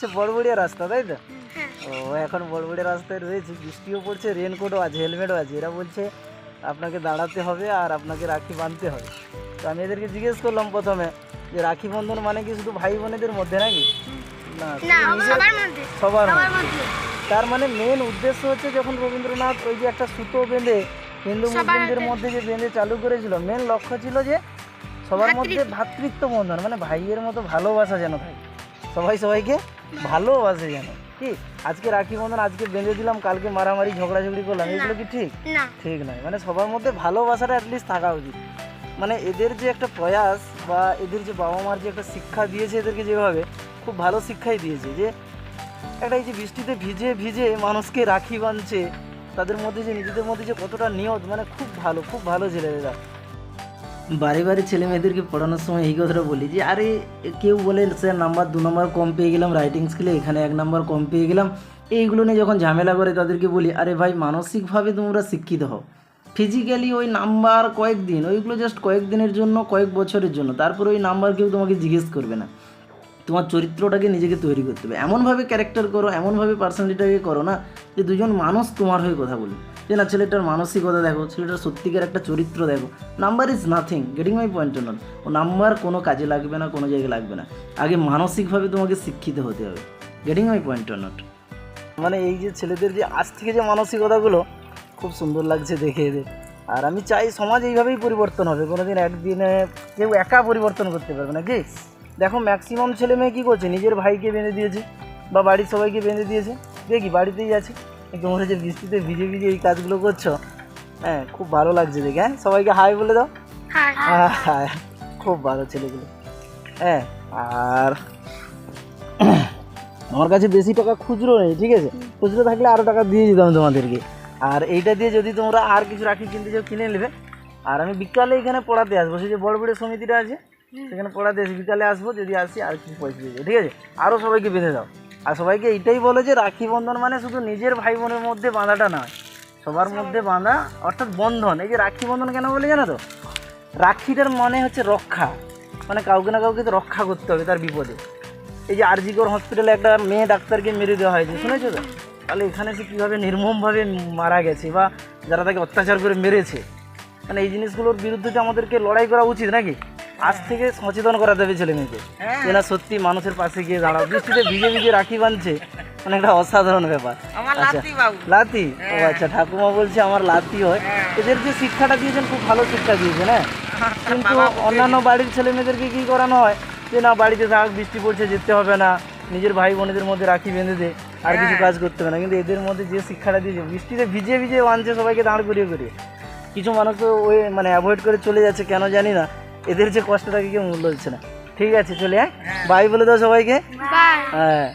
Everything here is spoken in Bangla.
হচ্ছে বড়বড়িয়া রাস্তা তাই তো? হ্যাঁ। ও এখন বড়বড়িয়া রাস্তায় রয়েছে বৃষ্টিও পড়ছে রেনকোটও আছে হেলমেটও আছে। এরা বলছে আপনাকে দাঁড়াতে হবে আর আপনাকে রাখি বাঁধতে হবে। তো আমি এদেরকে জিজ্ঞেস করলাম প্রথমে যে রাখি বন্ধন মানে কি শুধু ভাই বোনেদের মধ্যে নাকি? না সবার মধ্যে। তার মানে মেন উদ্দেশ্য হচ্ছে যখন রবীন্দ্রনাথ ওই যে একটা সুতো বেঁধে হিন্দু মুসলিমদের মধ্যে যে বেঁধে চালু করেছিল মেন লক্ষ্য ছিল যে সবার মধ্যে ভ্রাতৃত্ব বন্ধন মানে ভাইয়ের মতো ভালোবাসা যেন থাকে। সবাই সবাইকে ভালোবাসে যেন কি? আজকে রাখি বন্ধন আজকে বেঁধে দিলাম কালকে মারামারি ঝগড়াঝগড়ি করলাম এগুলো কি ঠিক? ঠিক নয় মানে সবার মধ্যে ভালোবাসাটা অ্যাটলিস্ট থাকা উচিত। মানে এদের যে একটা প্রয়াস বা এদের যে বাবা মার যে একটা শিক্ষা দিয়েছে এদেরকে যেভাবে খুব ভালো শিক্ষাই দিয়েছে যে একটা এই যে বৃষ্টিতে ভিজে ভিজে মানুষকে রাখি বাঁধছে তাদের মধ্যে যে নিজেদের মধ্যে যে কতটা নিয়ত মানে খুব ভালো খুব ভালো ছেলেরা বাড়ি বারে ছেলে মেয়েদেরকে পড়ানোর সময় এই কথাটা বলি যে, আরে, কেউ বলে স্যার নাম্বার দু নম্বর কম পেয়ে গেলাম রাইটিং স্কিলে এখানে এক নাম্বার কম পেয়ে গেলাম। এইগুলো নিয়ে যখন ঝামেলা করে তাদেরকে বলি, আরে ভাই, মানসিকভাবে তোমরা শিক্ষিত হও। ফিজিক্যালি ওই নাম্বার কয়েকদিন, ওইগুলো জাস্ট কয়েকদিনের জন্য, কয়েক বছরের জন্য, তারপর ওই নাম্বার কেউ তোমাকে জিজ্ঞেস করবে না। তোমার চরিত্রটাকে নিজেকে তৈরি করতে হবে। এমনভাবে ক্যারেক্টার করো, এমনভাবে পার্সোনালিটিটাকে করো না যে দুজন মানুষ তোমার হয়ে কথা বলে যে না ছেলেটার মানসিকতা দেখো, ছেলেটার সত্যিকার একটা চরিত্র দেখো। Number is nothing getting my point not O number কোনো কাজে লাগবে না, কোনো জায়গায় লাগবে না। আগে মানসিকভাবে তোমাকে শিক্ষিত হতে হবে। গেটিং মাই পয়েন্ট নট মানে এই যে ছেলেদের যে আজ থেকে যে মানসিকতাগুলো, খুব সুন্দর লাগছে দেখে এদের। আর আমি চাই সমাজ এইভাবেই পরিবর্তন হবে। কোনোদিন একদিনে কেউ একা পরিবর্তন করতে পারবে না। কি দেখো ম্যাক্সিমাম ছেলে মেয়ে কী করছে? নিজের ভাইকে বেঁধে দিয়েছে বা বাড়ির সবাইকে বেঁধে দিয়েছে। দেখি, বাড়িতেই আছে। তোমরা যে বৃষ্টিতে ভিজে ভিজে এই কাজগুলো করছ? হ্যাঁ খুব ভালো লাগছে দেখে হ্যাঁ? সবাইকে হাই বলে দাও। হ্যাঁ খুব ভালো ছেলেগুলো। হ্যাঁ আর আমার কাছে বেশি টাকা খুচরো নেই ঠিক আছে? খুচরো থাকলে আরও টাকা দিয়ে দিতাম তোমাদেরকে। আর এইটা দিয়ে যদি তোমরা আর কিছু রাখি কিনতে চাও কিনে নেবে। আর আমি বিকালে এখানে পড়াতে আসব সেই যে বড় বড় সমিতিটা আছে সেখানে পড়াতে আসি বিকালে আসব যদি আসি আর কিছু পয়সা দিয়ে দেবো, ঠিক আছে? আরও সবাইকে বেঁধে দাও। আর সবাইকে এইটাই বলে যে রাখি বন্ধন মানে শুধু নিজের ভাই বোনের মধ্যে বাঁধাটা নয় সবার মধ্যে বাঁধা অর্থাৎ বন্ধন। এই যে রাখি বন্ধন কেন বলে জানো তো? রাখিটার মানে হচ্ছে রক্ষা। মানে কাউকে না কাউকে তো রক্ষা করতে হবে তার বিপদে। এই যে আরজিকর হসপিটালে একটা মেয়ে ডাক্তারকে মেরে দেওয়া হয়েছে শুনেছো তো? তাহলে এখানে সে কীভাবে নির্মমভাবে মারা গেছে বা যারা তাকে অত্যাচার করে মেরেছে? মানে এই জিনিসগুলোর বিরুদ্ধে তো আমাদেরকে লড়াই করা উচিত নাকি? আজ থেকে সচেতন করাতে হবে ছেলে মেয়েকে। যে না সত্যি মানুষের পাশে গিয়ে দাঁড়াও। বৃষ্টিতে ভিজে ভিজে রাখি বাঁধছে মানে একটা অসাধারণ ব্যাপার। আচ্ছা। লাতি ও আচ্ছা ঠাকুমা বলছে আমার লাতি হয়। এদের যে শিক্ষাটা দিয়েছেন খুব ভালো শিক্ষা দিয়েছেন হ্যাঁ? কিন্তু অন্যান্য বাড়ির ছেলে মেয়েদেরকে কী করানো হয়? যে না বাড়িতে থাক বৃষ্টি পড়ছে যেতে হবে না। নিজের ভাই বোনেদের মধ্যে রাখি বেঁধে দে আর কিছু কাজ করতে হবে না। কিন্তু এদের মধ্যে যে শিক্ষাটা দিয়েছে বৃষ্টিতে ভিজে ভিজে বাঁধছে সবাইকে দাঁড় করিয়ে করিয়ে। কিছু মানুষ তো ওই মানে অ্যাভয়েড করে চলে যাচ্ছে কেন জানি না। এদের যে কষ্টটাকে কেউ মূল্য দিচ্ছে না। ঠিক আছে চলে আয়। বাই বলে দাও সবাইকে। হ্যাঁ।